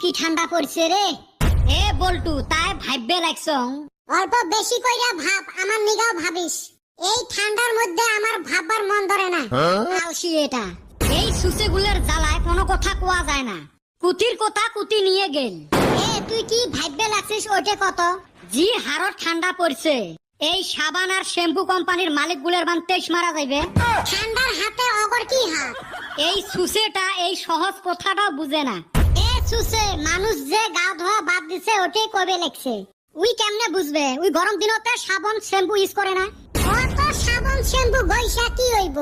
কি ঠান্ডা পড়ছে রে এ বল্টু তাই ভাববে লাগছং। অল্প বেশি কইরা ভাব আমার নিগাও ভাবিস এই ঠান্ডার মধ্যে আমার ভাববার মন ধরে না আলসি এটা। এই সুসেগুলের জ্বালায় কোনো কথা কোয়া যায় না। কুতির কথা কুতি নিয়ে গেল। এ তুই কি ভাববে লাগছিস ওইটা কত? জি হারত ঠান্ডা পড়ছে এই সাবান আর শ্যাম্পু কোম্পানির মালিক গুলের বান তেইশ মারা যাইবে। ঠান্ডার হাতে অগর কি হাত? এই সুসেটা এই সহজ কথাটাও বুঝে না। এ মানুষ যে গা ধোয়া বাদ দিছে, ওটাই কবে লেখছে? উই কেমনে বুঝবে? উই গরম দিনতে সাবান, শ্যাম্পু ইউজ করে না? অত সাবান, শ্যাম্পু গইসা কি হইব?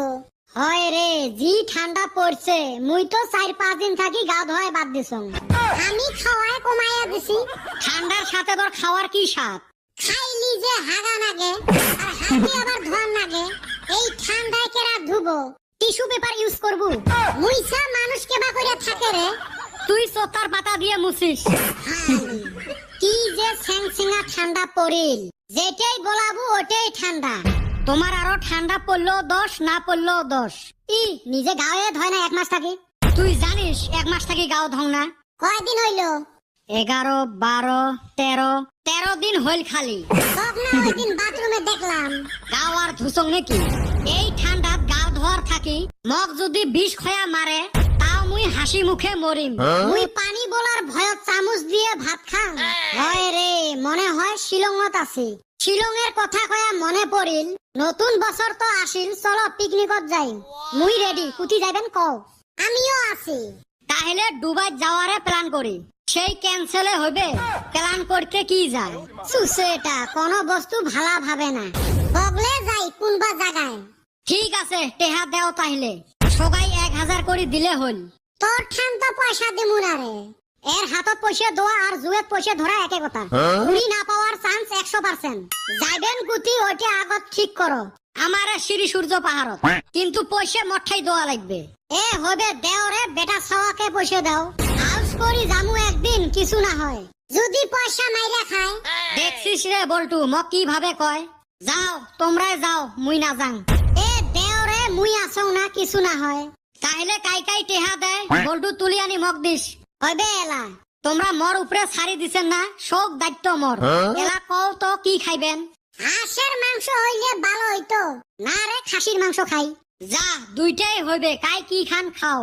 হয় রে, জি ঠান্ডা পড়ছে। মুই তো চার পাঁচ দিন থাকি গা ধোয়ায় বাদ দিছং। আমি খাওয়ায় কমাইয়া দিছি। ঠান্ডার সাথে তোর খাওয়ার কি স্বাদ? খাইলি যে হাগা নাগে, আর হাতে আবার ধোয়ার নাগে। এই ঠান্ডায় কেরা ধুবো? টিস্যু পেপার ইউজ করবু? মুইসা মানুষ কেবা করে থাকে রে। তুই সোতার পাতা দিয়ে মুছিস। কি যে স্যাংসিঙা ঠান্ডা পড়িল। যেটাই বলাবো ওটাই ঠান্ডা। তোমার আরও ঠান্ডা পড়ল দশ না পড়ল দশ ই নিজে গায়ে ধয় না এক মাস থাকি। তুই জানিস এক মাস থাকি গাও ধং না। কয়দিন হইল? এগারো বারো তেরো তেরো দিন হইল খালি। দিন বাথরুমে দেখলাম। গাও আর ধুসং নাকি? এই ঠান্ডাত গাও ধোয়ার থাকি মগ যদি বিষ খয়া মারে হাসি মুখে মরিম। মুই পানি বলার ভয়ত চামচ দিয়ে ভাত খাম হয় রে মনে হয় শিলংত আছি। শিলংয়ের কথা কয়া মনে পড়িল নতুন বছর তো আসিল চলো পিকনিকত যাই মুই রেডি কুতি যাইবেন কও। আমিও আছি। তাহলে দুবাই যাওয়ারে প্ল্যান করি সেই ক্যান্সেলে হবে প্ল্যান করতে কি যায়? সুসে এটা কোনো বস্তু ভালা ভাবে না। বগলে যাই কোনবা জায়গায় ঠিক আছে টেহা দেও তাহলে সবাই এক হাজার করে দিলে হল। তোর ঠান্ডা পয়সা দিমু না রে। এর হাতত পয়সা দেওয়া আর জুয়েত পয়সা ধরা একে কথা। না পাওয়ার চান্স একশো পার্সেন্ট যাইবেন গুতি ওইটা আগত ঠিক করো আমার শ্রী সূর্য পাহাড়ত কিন্তু পয়সা মঠাই দেওয়া লাগবে। এ হবে দেও রে বেটা সওয়াকে পয়সা দাও। করি জামু একদিন কিছু না হয় যদি পয়সা মাইরা খায় দেখছিস রে বল্টু মক কীভাবে কয়? যাও তোমরাই যাও মুই না যাং এ দেও রে মুই আসং না কিছু না হয় তাহলে কাই কাই টেহা দেয়? বল্টু তুলি আনি মগ দিস। হইবে এলা তোমরা মর উপরে ছাড়ি দিছেন না শোক দায়িত্ব মর। এলা কও তো কি খাইবেন? হাঁসের মাংস হইলে ভালো হইতো না রে খাসির মাংস খাই। যা দুইটাই হইবে কাই কি খান খাও।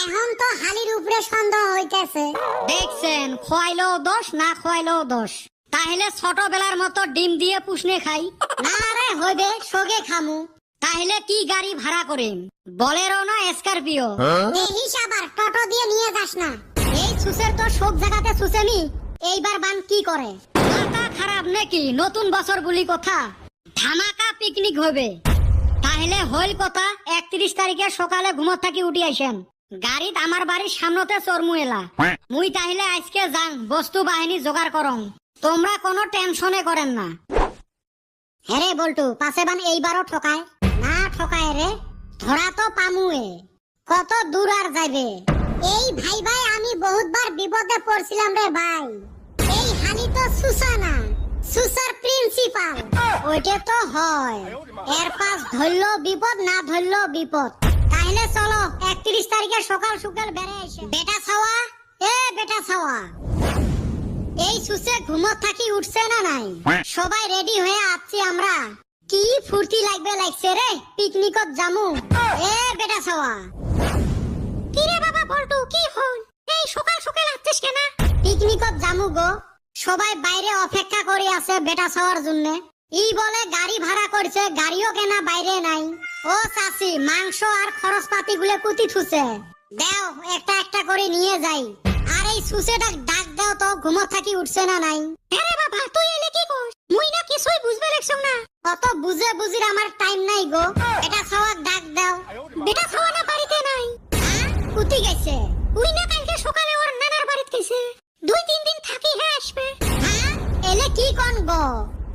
এখন তো হালির উপরে সন্দেহ হইতেছে। দেখছেন খোয়াইলেও দোষ না খোয়াইলেও দোষ। তাহলে ছোটবেলার মতো ডিম দিয়ে পুষনে খাই। না রে হইবে সগে খামু। তাহলে কি গাড়ি ভাড়া করিম? বলেরো না স্করপিও দেহিস আবার টোটো দিয়ে নিয়ে যাস না। এই সুসের তো সব জায়গাতে সুসেনি এইবার বান কি করে? মাথা খারাপ নাকি? নতুন বছর বলি কথা। ধামাকা পিকনিক হবে। তাহলে হইল কথা একত্রিশ তারিখে সকালে ঘুমত থাকি উঠি আইসেন। গাড়িত আমার বাড়ির সামনতে চরমু এলা। মুই তাহলে আজকে যাং বস্তু বাহিনী জোগাড় করং। তোমরা কোনো টেনশনে করেন না। হ্যাঁ রে বল্টু পাশে বান এইবারও ঠকায়? ঠকায় রে? ধরা তো পামুয়ে। কত দূর আর যাবে এই ভাই ভাই, আমি বহুতবার বিপদে পড়ছিলাম রে ভাই। এই হানি তো সুসানা, সুসার প্রিন্সিপাল। ওইটা তো হয়। এর পাশ ধরল বিপদ, না ধরল বিপদ। তাহলে চলো, একত্রিশ তারিখে সকাল সকাল বেড়ে এসে। বেটা ছাওয়া? এ বেটা ছাওয়া। এই সুসে ঘুমত থাকি উঠছে না নাই? সবাই রেডি হয়ে আসছি আমরা। কি ফুর্তি লাগবে লাগছে রে? পিকনিকত জামু এ, বেটা ছাওয়া কি রে বাবা বলটু, কি হল? এই, সকাল সকাল আসছিস কেন? পিকনিকত জামু গো। সবাই বাইরে অপেক্ষা করে আছে বেটা ছাওয়ার জন্য। ই বলে গাড়ি ভাড়া করছে গাড়িও কেনা বাইরে নাই। ও চাচি, মাংস আর খরচপাতি গুলো কুতি থুছে। দেও, একটা একটা করে নিয়ে যাই। আর এই সুসেটা ডাক দাও তো ঘুমত থাকি উঠছে না নাই। আরে বাবা, তুই মুই না কিছুই বুঝবে লাগছ না। অত বুঝে বুঝির আমার টাইম নাই গো। এটা খাওয়াক ডাক দাও। বেটা খাওয়া না বাড়িতে নাই। উঠি কুতি গেছে? উই না কালকে সকালে ওর নানার বাড়িতে গেছে। দুই তিন দিন থাকি হ্যাঁ আসবে। হ্যাঁ? এলে কি কোন গো?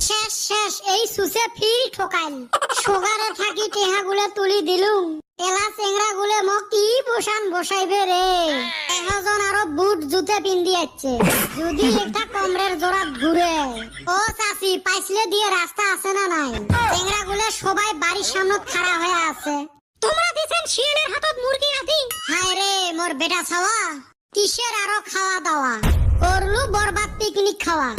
শেষ শেষ, এই সুসে ফির ঠকাইল। সোগারে থাকি টেহা গুলে তুলি দিলুম এলা চেংরা গুলে মোক কি বসান বসাইবে রে এহজন আরও বুট জুতে পিন্দি যাচ্ছে যদি একটা কমরের জোড়াত ঘুরে ও চাচি, পাইছিলে দিয়ে রাস্তা আছে না নাই? চেংরা গুলে সবাই বাড়ির সামনে খাড়া হয়ে আছে। তোমরা দিছেন শিয়ালের হাতত মুরগি আদি? হায় রে মোর বেটা ছাওয়া কিসের আরও খাওয়া দাওয়া করলু বরবাদ পিকনিক খাওয়া